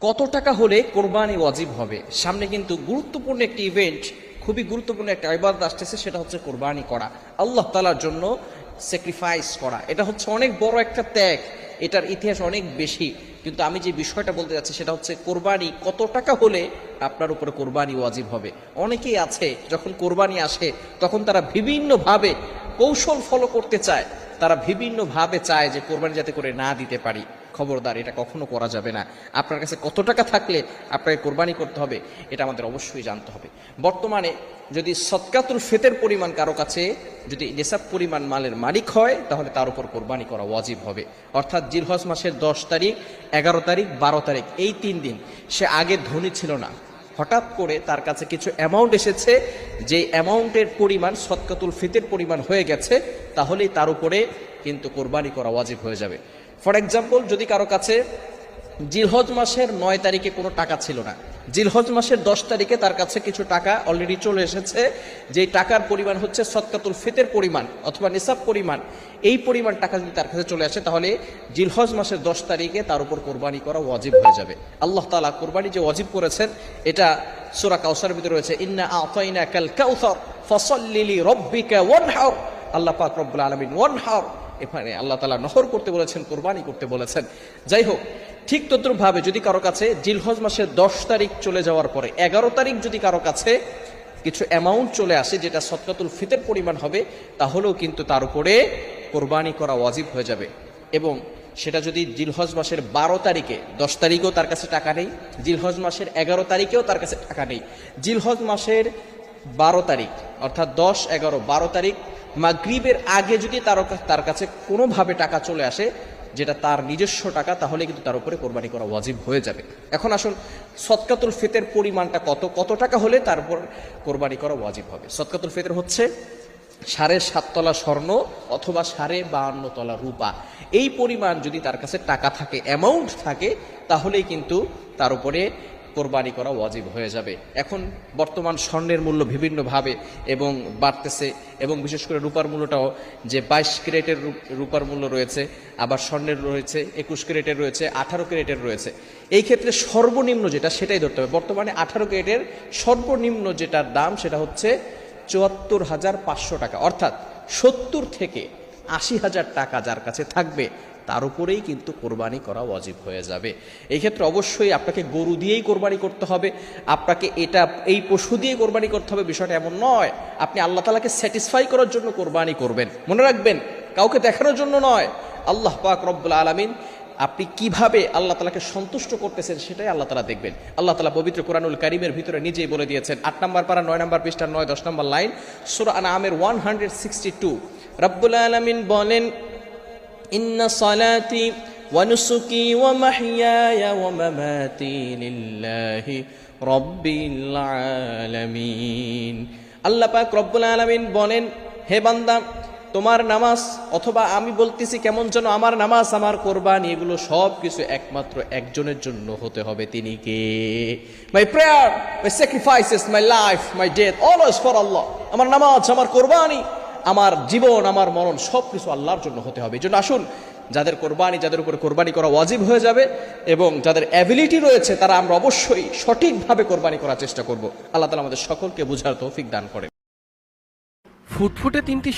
কত টাকা হলে কোরবানি ওয়াজিব হবে? সামনে কিন্তু গুরুত্বপূর্ণ একটি ইভেন্ট খুবই গুরুত্বপূর্ণ একটা ইবাদত আসতেছে, সেটা হচ্ছে কোরবানি করা। আল্লাহ তালার জন্য স্যাক্রিফাইস করা। এটা হচ্ছে অনেক বড় একটা ত্যাগ। এটার ইতিহাস অনেক বেশি। কিন্তু আমি যে বিষয়টা বলতে যাচ্ছি, সেটা হচ্ছে কোরবানি কত টাকা হলে আপনার উপরে কোরবানি ওয়াজিব হবে? অনেকেই আছে, যখন কোরবানি আসে, তখন তারা বিভিন্নভাবে কৌশল ফলো করতে চায়। তারা বিভিন্নভাবে চায় যে কোরবানি যাতে করে না দিতে পারি। খবরদার, এটা কখনো করা যাবে না। আপনার কাছে কত টাকা থাকলে আপনাকে কোরবানি করতে হবে, এটা আমাদের অবশ্যই জানতে হবে। বর্তমানে যদি সৎকাতুল ফেতের পরিমাণ কারও কাছে, যদি নেশাব পরিমাণ মালের মালিক হয়, তাহলে তার উপর কোরবানি করা ওয়াজিব হবে। অর্থাৎ জিলহজ মাসের দশ তারিখ, এগারো তারিখ, বারো তারিখ, এই তিন দিন সে আগে ধনী ছিল না। হঠাৎ করে তার কাছে কিছু অ্যামাউন্ট এসেছে যে অ্যামাউন্টের পরিমাণ সৎকাতুল ফিতের পরিমাণ হয়ে গেছে, তাহলেই তার উপরে কিন্তু কোরবানি করা ওয়াজিব হয়ে যাবে। ফর এক্সাম্পল যদি কারও কাছে জিলহজ মাসের নয় তারিখে কোনো টাকা ছিল না, জিলহজ মাসের দশ তারিখে তার কাছে কিছু টাকা অলরেডি চলে এসেছে, যেই টাকার পরিমাণ হচ্ছে সৎকাতুল ফিতের পরিমাণ অথবা নিসাব পরিমাণ, এই পরিমাণ টাকা যদি তার কাছে চলে আসে, তাহলে জিলহজ মাসের দশ তারিখে তার উপর কোরবানি করা ওয়াজিব হয়ে যাবে। আল্লাহ তালা কোরবানি যে ওয়াজিব করেছেন, এটা সুরা কাউসার ভিতরে রয়েছে, ইন্না আতাইনা কাল কাউসার ফসল্লিলি রব্বিকা ওয়ান ওয়ানহার। আল্লাহ পাক রব্বুল আলমিন ওয়ান ওয়ানহার। এখানে আল্লাহ তালা নহর করতে বলেছেন, কোরবানি করতে বলেছেন। যাই হোক, ঠিক তদ্রুপভাবে যদি কারও কাছে জিলহজ মাসের দশ তারিখ চলে যাওয়ার পরে, এগারো তারিখ যদি কারও কাছে কিছু অ্যামাউন্ট চলে আসে, যেটা সৎকাতুল ফিতের পরিমাণ হবে, তাহলেও কিন্তু তার উপরে কোরবানি করা ওয়াজিব হয়ে যাবে। এবং সেটা যদি জিলহজ মাসের বারো তারিখে, দশ তারিখেও তার কাছে টাকা নেই, জিলহজ মাসের এগারো তারিখেও তার কাছে টাকা নেই। জিলহজ মাসের বারো তারিখ, অর্থাৎ দশ, এগারো, বারো তারিখ মাগরিবের আগে যদি তার তার কাছে কোনোভাবে টাকা চলে আসে, যেটা তার নিজস্ব টাকা, তাহলে কিন্তু তার উপরে কোরবানি করা ওয়াজিব হয়ে যাবে। এখন আসুন সৎকাতুল ফিতের পরিমাণটা কত কত টাকা হলে তার উপর কোরবানি করা ওয়াজিব হবে? সৎকাতুল ফিতর হচ্ছে সাড়ে সাত তলা স্বর্ণ অথবা সাড়ে বাহান্ন তলা রূপা। এই পরিমাণ যদি তার কাছে টাকা থাকে অ্যামাউন্ট থাকে, তাহলেই কিন্তু তার উপরে কোরবানি করা ওয়াজিব হয়ে যাবে। এখন বর্তমান স্বর্ণের মূল্য বিভিন্নভাবে এবং বাড়তেছে এবং বিশেষ করে রূপার মূল্যটাও যে বাইশ ক্যারেটের রূপ- রূপার মূল্য রয়েছে, আবার স্বর্ণের রয়েছে, একুশ ক্যারেটের রয়েছে, আঠারো ক্যারেটের রয়েছে। এই ক্ষেত্রে সর্বনিম্ন যেটা সেটাই ধরতে হবে। বর্তমানে আঠারো ক্যারেটের সর্বনিম্ন যেটার দাম সেটা হচ্ছে চুয়াত্তর হাজার পাঁচশো টাকা। অর্থাৎ সত্তর থেকে আশি হাজার টাকা যার কাছে থাকবে, তার উপরেই কিন্তু কোরবানি করা ওয়াজিব হয়ে যাবে। এই ক্ষেত্রে অবশ্যই আপনাকে গরু দিয়েই কোরবানি করতে হবে, আপনাকে এটা, এই পশু দিয়ে কোরবানি করতে হবে, বিষয়টা এমন নয়। আপনি আল্লাহ তালাকে স্যাটিসফাই করার জন্য কোরবানি করবেন। মনে রাখবেন, কাউকে দেখানোর জন্য নয়। আল্লাহ পাক রব্বুল আলমিন আপনি কীভাবে আল্লাহ তালাকে সন্তুষ্ট করতেছেন সেটাই আল্লাহ তালা দেখবেন। আল্লাহ তালা পবিত্র কোরআনুল কারিমের ভিতরে নিজেই বলে দিয়েছেন, আট নম্বর পারা, নয় নম্বর পৃষ্ঠা নয়, দশ নম্বর লাইন, সুরা আনামের ওয়ান হান্ড্রেড সিক্সটি টু। রব্বুল আলমিন বলেন ইন্না সালাতি ونسكي ومحياي ومماتي لله رب العالمين আল্লাহ পাক রব্বুল আলামিন বলেন হে বান্দা তোমার নামাজ অথবা আমি বলতেছি কেমন যেন আমার নামাজ আমার কোরবানি এগুলো সব কিছু একমাত্র একজনের জন্য হতে হবে তিনি কে my prayer my sacrifices my life my death always for Allah আমার নামাজ আমার কোরবানি আমার জীবন, আমার মরণ সব কিছু আল্লাহর জন্য হতে হবে। এই জন্য আসুন, যাদের কোরবানি, যাদের উপরে কোরবানি করা ওয়াজিব হয়ে যাবে এবং যাদের অ্যাবিলিটি রয়েছে, তারা আমরা অবশ্যই সঠিকভাবে কোরবানি করার চেষ্টা করব। আল্লাহ তালা আমাদের সকলকে বোঝার তৌফিক দান করে ফুটফুটে তিনটি